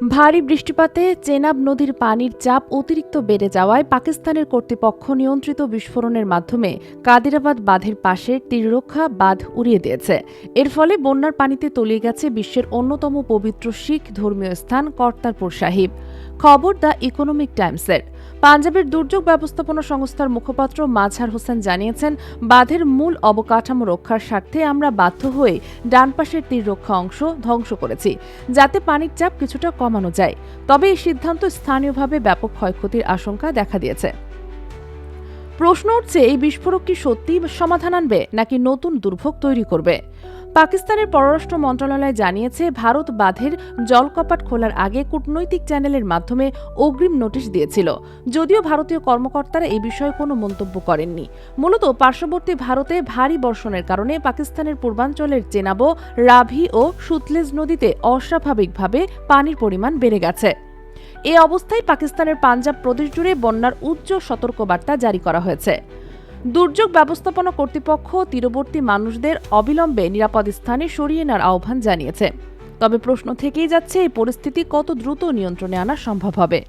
ভারী বৃষ্টিপাতে চেনাব নদীর পানির চাপ অতিরিক্ত বেড়ে যাওয়ায় পাকিস্তানের কর্তৃপক্ষ নিয়ন্ত্রিত বিস্ফোরণের মাধ্যমে কাদিরাবাদ বাঁধের পাশের তীররক্ষা বাঁধ উড়িয়ে দিয়েছে। এর ফলে বন্যার পানিতে তলিয়ে গেছে বিশ্বের অন্যতম পবিত্র শিখ ধর্মীয় স্থান কর্তারপুর সাহিব। খবর দ্য ইকোনমিক টাইমসের। পাঞ্জাবের দুর্যোগ ব্যবস্থাপনা সংস্থার মুখপাত্র মাঝার হোসেন জানিয়েছেন, বাঁধের মূল অবকাঠামো রক্ষার স্বার্থে আমরা বাধ্য হয়ে ডান পাশের তীররক্ষা অংশ ধ্বংস করেছি, যাতে পানির চাপ কিছুটা কমানো যায়। তবে এই সিদ্ধান্ত স্থানীয়ভাবে ব্যাপক ক্ষয়ক্ষতির আশঙ্কা দেখা দিয়েছে। প্রশ্ন উঠছে, এই বিস্ফোরক কি সত্যিই সমাধান আনবে, নাকি নতুন দুর্ভোগ তৈরি করবে? পাকিস্তানের পররাষ্ট্র মন্ত্রণালয় জানিয়েছে, ভারত বাঁধের জলকপাট খোলার আগে কূটনৈতিক চ্যানেলের মাধ্যমে অগ্রিম নোটিশ দিয়েছিল। যদিও ভারতীয় কর্মকর্তারা এই বিষয়ে কোনো মন্তব্য করেননি। মূলত পার্শ্ববর্তী ভারতে ভারী বর্ষণের কারণে পাকিস্তানের পূর্বাঞ্চলের চেনাবো রাভি ও সুতলেজ নদীতে অস্বাভাবিকভাবে পানির পরিমাণ বেড়ে গেছে। এ অবস্থায় পাকিস্তানের পাঞ্জাব প্রদেশ জুড়ে বন্যার উচ্চ সতর্কবার্তা জারি করা হয়েছে। দুর্যোগ ব্যবস্থাপনা কর্তৃপক্ষ তীরবর্তী মানুষদের অবিলম্বে নিরাপদ স্থানে সরিয়ে নেওয়ার আহ্বান জানিয়েছে। তবে প্রশ্ন থেকেই যাচ্ছে, এই পরিস্থিতি কত দ্রুত নিয়ন্ত্রণে আনা সম্ভব হবে।